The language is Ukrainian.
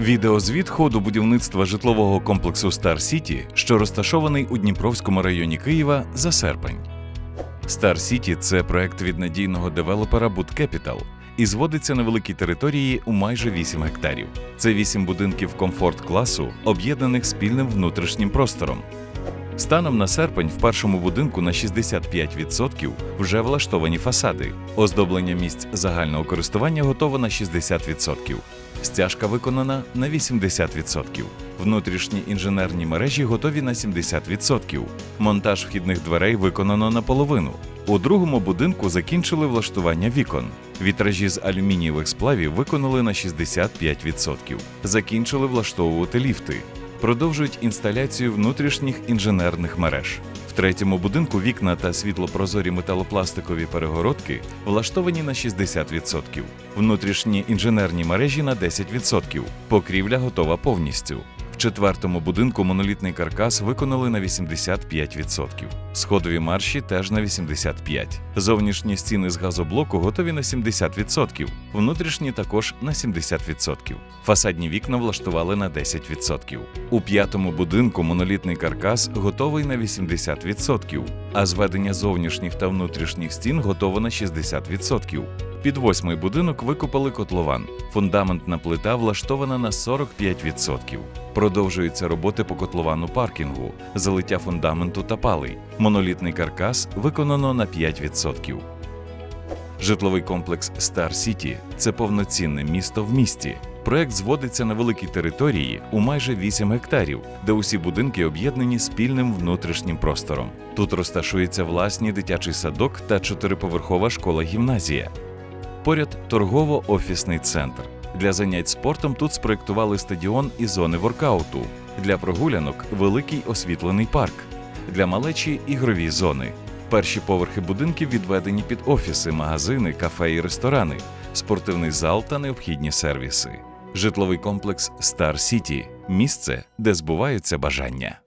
Відеозвіт ходу будівництва житлового комплексу Star City, що розташований у Дніпровському районі Києва, за серпень. Star City – це проект від надійного девелопера Boot Capital і зводиться на великій території у майже 8 гектарів. Це 8 будинків комфорт-класу, об'єднаних спільним внутрішнім простором. Станом на серпень в першому будинку на 65% вже влаштовані фасади. Оздоблення місць загального користування готово на 60%. Стяжка виконана на 80%. Внутрішні інженерні мережі готові на 70%. Монтаж вхідних дверей виконано наполовину. У другому будинку закінчили влаштування вікон. Вітражі з алюмінієвих сплавів виконали на 65%. Закінчили влаштовувати ліфти. Продовжують інсталяцію внутрішніх інженерних мереж. В третьому будинку вікна та світлопрозорі металопластикові перегородки влаштовані на 60%. Внутрішні інженерні мережі на 10%. Покрівля готова повністю. Четвертому будинку монолітний каркас виконали на 85%. Сходові марші теж на 85%. Зовнішні стіни з газоблоку готові на 70%. Внутрішні також на 70%. Фасадні вікна влаштували на 10%. У п'ятому будинку монолітний каркас готовий на 80%, а зведення зовнішніх та внутрішніх стін готово на 60%. Під восьмий будинок викопали котлован. Фундаментна плита влаштована на 45%. Продовжуються роботи по котловану паркінгу, залиття фундаменту та палий. Монолітний каркас виконано на 5%. Житловий комплекс Star City – це повноцінне місто в місті. Проект зводиться на великій території у майже 8 гектарів, де усі будинки об'єднані спільним внутрішнім простором. Тут розташується власний дитячий садок та чотириповерхова школа-гімназія. Поряд торгово-офісний центр. Для занять спортом тут спроєктували стадіон і зони воркауту. Для прогулянок великий освітлений парк. Для малечі ігрові зони. Перші поверхи будинків відведені під офіси, магазини, кафе і ресторани, спортивний зал та необхідні сервіси. Житловий комплекс Star City – місце, де збуваються бажання.